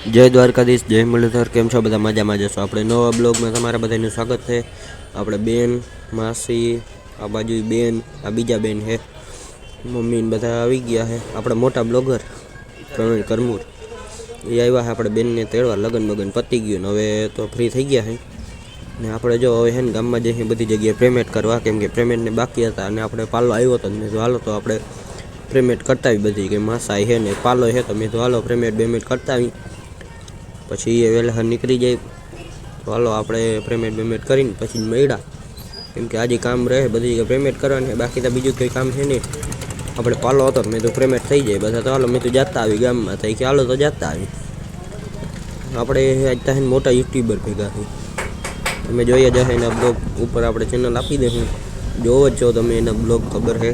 જય દ્વારકાધીશ, જય મુરલીધર, કેમ છો? બધા મજામાં જશો આપણે નવા બ્લોગમાં તમારા બધાનું સ્વાગત છે. આપણે બેન, માસી, આ બાજુ બેન, આ બીજા બેન છે. મમ્મી બધા આવી ગયા છે. આપણે મોટા બ્લોગર, પ્રવીણ કરમૂર. એ આવ્યા છે આપણે બેનને તેડવા, લગન બગન પતી ગયું હવે તો ફ્રી થઈ ગયા છે. ને આપણે જો હવે છે ને ગામમાં જઈએ બધી જગ્યાએ પેમેન્ટ કરવા, કેમ કે પેમેન્ટને બાકી હતા અને આપણે પાલો આવ્યો હતો મેં હાલો, તો આપણે પેમેન્ટ કરતા બધી. કે માસાઈ છે ને, પાલો છે તો મેં કીધું, હાલો પેમેન્ટ બેમેન્ટ કરતા આવી પછી એ વહેલા નીકળી જાય. તો હાલો આપણે પેમેન્ટ પેમેન્ટ કરીને પછી મળ્યા. કેમ કે આજે કામ રહે, બધી જગ્યાએ પેમેન્ટ કરવાની છે. બાકી તો બીજું કંઈ કામ છે નહીં. આપણે પાલો હતો તો મેં તો પેમેન્ટ થઈ જાય. બધા તો હાલો, મેં તો જાતા આવી ગામમાં. થઈ કે હાલો તો જાતા આવી. આપણે આજ ત્યાં મોટા યુટ્યુબર ભેગા થઈ તમે જોઈએ જશે એના બ્લોગ ઉપર આપણે ચેનલ આપી દઈશું જોવો જ છો તમે એના બ્લોગ ખબર છે.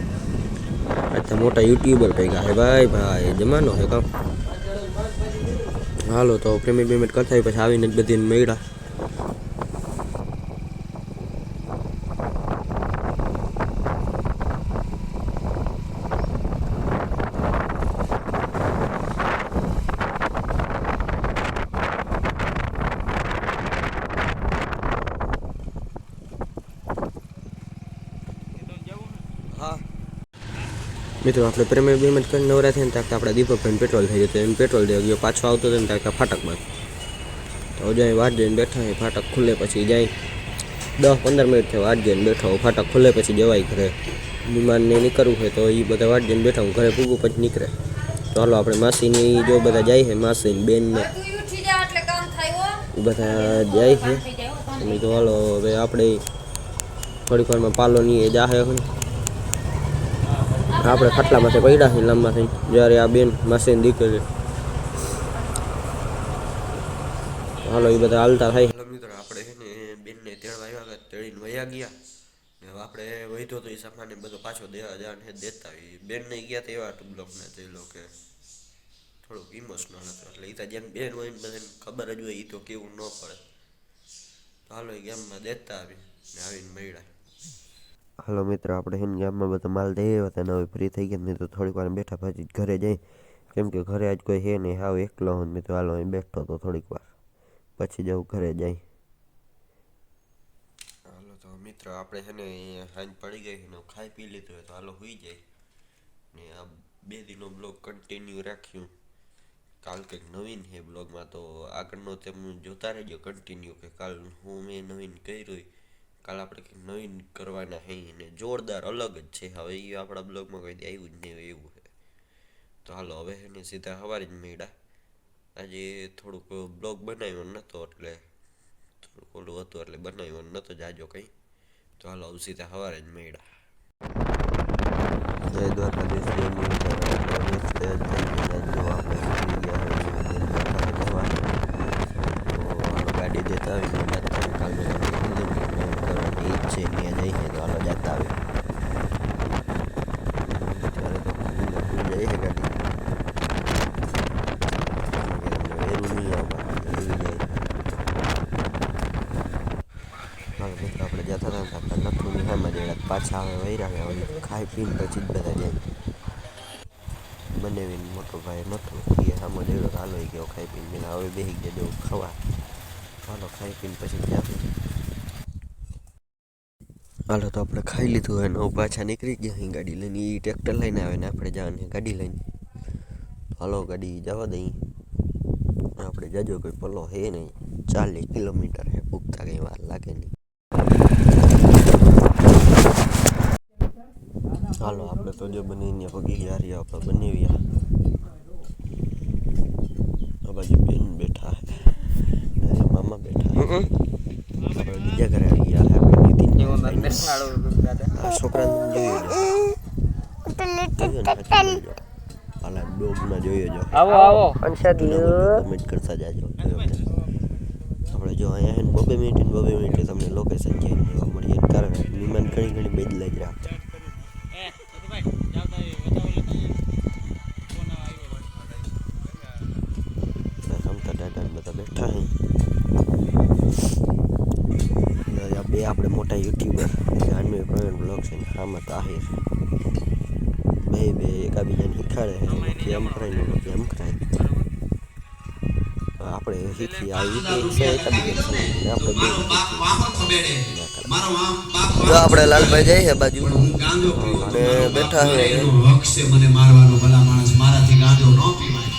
આટલા મોટા યુટ્યુબર ભેગા છે. ભાઈ ભાઈ, જમાનો છે કામ. હાલો તો પેમેન્ટ પેમેન્ટ કરતા પછી આવીને જ બધી મળ્યા. હા. મિત્રો આપણે પેમેન્ટ પેમેન્ટ કરીને નવરા થયા ને ત્યાં આપણે દીપકભાઈને પેટ્રોલ થઈ જતું એને પેટ્રોલ દેવા ગયો પાછો આવતો હતો ને ત્યાં ફાટકમાં તો જાય વાટ જઈને બેઠા એ ફાટક ખુલે પછી જાય. દસ પંદર મિનિટ થયા વાટ જઈને બેઠો હું ફાટક ખુલે પછી જવાય ઘરે. વિમાનને નીકળવું હોય તો એ બધા વાટ જઈને બેઠા હું ઘરે પૂગું પછી નીકળે. તો હાલો આપણે માસીની જો બધા જાય છે માસી બેનને તું ઉઠી જા એટલે કામ થાય હો. એ બધા જાય છે. થઈ જાય હો કામ. અમે તો હાલો હવે આપણે થોડીક વારમાં પાલો ની એ જાહે હવે આપણે ખાટલામાંથી પડ્યા છે લાંબા થઈને. જ્યારે આ બેન માસીની દીકરી હાલો એ બધા હાલતા થાય. હાલો મિત્રો, આપણે છે ને બેનને તેડવા આવ્યા હતા, તેડીને વયા ગયા. ને હવે આપણે વહીતો તો એ સામાન ને બધો પાછો દેવા જવાનું છે, દેતા આવી બેનને ગયા તો એવા ટુકલોકને તે લોકો થોડુંક ઇમોશનલ હતો. એટલે એ તો જેમ બેન હોય ને બધાને ખબર જ હોય એ તો કેવું ન પડે. તો હાલો એ ગામમાં દેતા આવી ને આવીને મળ્યા. હાલો મિત્રો, આપણે હિન ગામમાં બધો માલ દઈ આવ્યા હતા હવે ફ્રી થઈ ગયા તો થોડીક વાર બેઠા પછી ઘરે જઈ. કેમ કે ઘરે આજ કોઈ હે નહીં, હાવ એકલો હું મેં તો હાલો અહીં બેઠો તો થોડીક વાર. પછી જવું ઘરે જઈ. હાલો તો મિત્રો, આપણે છે ને સાંજ પડી ગઈ છે ખાઈ પી લીધું તો હાલો હોઈ જાય ને આ બે દિનો બ્લોગ કન્ટિન્યુ રાખ્યું. કાલ કંઈક નવીન છે બ્લોગમાં, તો આગળનો તેમ જોતા રહેજો કન્ટિન્યુ કે કાલ હું મેં નવીન કર્યું કાલ આપણે નવીન કરવાના હૈ ને જોરદાર અલગ જ છે. હવે એ આપણા બ્લોગમાં કોઈ આવ્યું જ નહીં એવું છે. તો હાલો, હવે એને સીધા સવારે જ મેળા. આજે થોડુંક બ્લોગ બનાવ્યો નહોતો એટલે થોડુંક ઓલું હતું એટલે બનાવ્યો નહોતો જાજો કંઈ. તો હાલો, હવે સીધા સવારે જ મેળા. જય દ્વારકાધીશ વાત કરી કાલે કરવાની ઈચ્છ છે ત્યાં જઈએ તો હાલો જતા આવે ત્યારે તો ખુલ્લે ખુલ્લે જાય છે ગાડી એનું નહીં આવવા એવી જાય હાલો મિત્રો આપણે જતા હતા ને તો આપણે નથુની સામે જઈને પાછા હવે વૈરા ગયા ખાઈ પીને પછી જ બધા જાય. બનાવીને મોટો ભાઈ નહોતો એ સામો જોયો હાલો ગયો ખાઈ પીને. હવે બેસી ગયા દેવું ખવા. હાલો ખાઈ પીને પછી જાય હાલો તો આપણે ખાઈ લીધું હોય ને પાછા નીકળી ગયા અહીં ગાડી લઈને. એ ટ્રેક્ટર લઈને આવે ને આપણે જવાની ગાડી લઈને. હાલો ગાડી જવા દઈ આપણે જજો કોઈ પલો હે નહીં. ચાલીસ કિલોમીટર હે. પૂગતા કંઈ વાર લાગે નહીં. હાલો આપણે તો જો બનીને પગી ગયા રહ્યા આપણે બનાવ્યા આ બાજુ બેન બેઠા હે. મામા બેઠા આપણે બીજા ઘરે આવી ગયા હે આપણે નીતિન આ છોકરાને જોયું જો જોયું ને પછી જોયું. હાલા ડોગમાં જોયો જો. આવો આવો. કમેન્ટ કરતા જાજો. આપણે જો અહીંયા બબે મિનિટ બબે મિનિટે તમને લોકેશન ચેન્જ જોવા મળીએ. કારણ કે વિમાન ઘણી ઘણી બદલાઈ જ જાનવી પ્રવીણ બ્લોગ છે ને આમાં તાહિર બે બે એકાબીજાને શીખાડે છે એમ કરાય ને એમ કરાય આપણે શીખી આવી રીતે છે એકાદી બેન સમજી આપણે બે મારો બાપ વાહો ખબેડે મારો વામ બાપ જો આપણે લાલભાઈ જઈએ બાજુ. હું ગાંજો પીઉં. અને બેઠા મારો છે. એનો હક છે મને મારવાનો ભલા માણસ મારાથી ગાંજો ન પીવાય.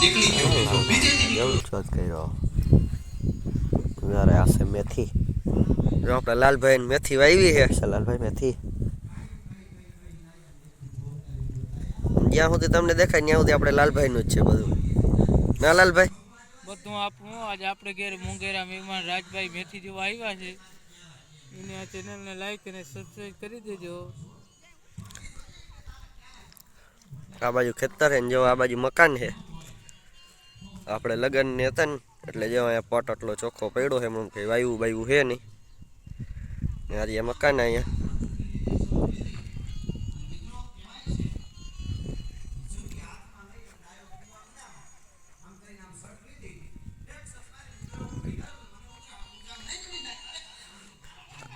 નીકળી ગયો. બીજે દી એવું જ કર્યો. મારે આશે મેથી જો આપણે લાલભાઈ મેથી વાવી છે. લાલભાઈ મેથી. જ્યાં સુધી તમને દેખાય ત્યાં સુધી આપણે લાલભાઈનું જ છે બધું. ના લાલભાઈ? બધું આપણું આજે આપણે ઘેર મુંગેરા મહેમાન રાજભાઈ મેથી જેવા આવ્યા છે. એને આ ચેનલને લાઈક અને સબસ્ક્રાઈબ કરી દેજો. આ બાજુ ખેતર છે ને જો આ બાજુ મકાન છે. આપણે લગ્ન ને હતા ને એટલે જો અહીંયા પટ આટલો ચોખ્ખો પડ્યો છે એમ કે વાયુ બાયું છે નહીં. ને આજે આ મકાન અહીંયા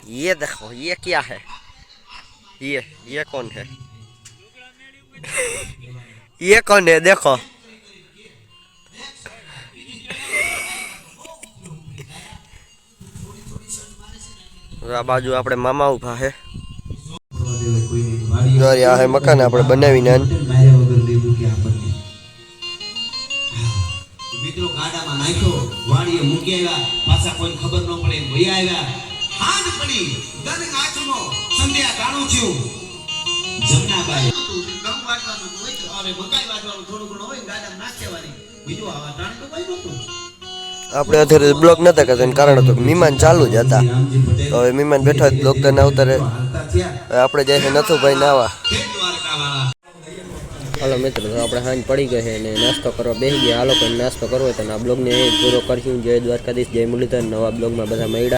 ये देखो ये क्या है ये ये कौन है ये कौन है देखो આ બાજુ આપણે મામા ઊભા હે. જો આ હે મકાન આપણે બનાવીને મિત્રો ગાડામાં નાખ્યો વાડીએ મૂકી આવ્યા. પાછા કોઈ ખબર ન પડે ભઈ આવ્યા. હાથ પડી દન આચમો સંધ્યા કાણું થયું. જમનાબાઈ. ઘઉં વાટવાનું હોય તો હવે મકાઈ વાટવાનું થોડું ઘણું હોય ને ગાડામાં નાખ બીજું આવા ટાણ તો કઈ નહોતું. આપણે અત્યારે બ્લોક નતા કરતા એનું કારણ હતું કે મહેમાન ચાલુ જ હતા. તો હવે મહેમાન બેઠા બ્લોક તો ના ઉતારે આપણે જાય છે નથુભાઈ નાવા. હાલો મિત્રો, તો આપણે સાંજ પડી ગઈ છે અને નાસ્તો કરવા બેસી ગયા. આ લોકોને નાસ્તો કરવો તો આ બ્લોગને પૂરો કરશું. જય દ્વારકાધીશ, જય મુરલીધર. નવા બ્લોગમાં બધા મળ્યા.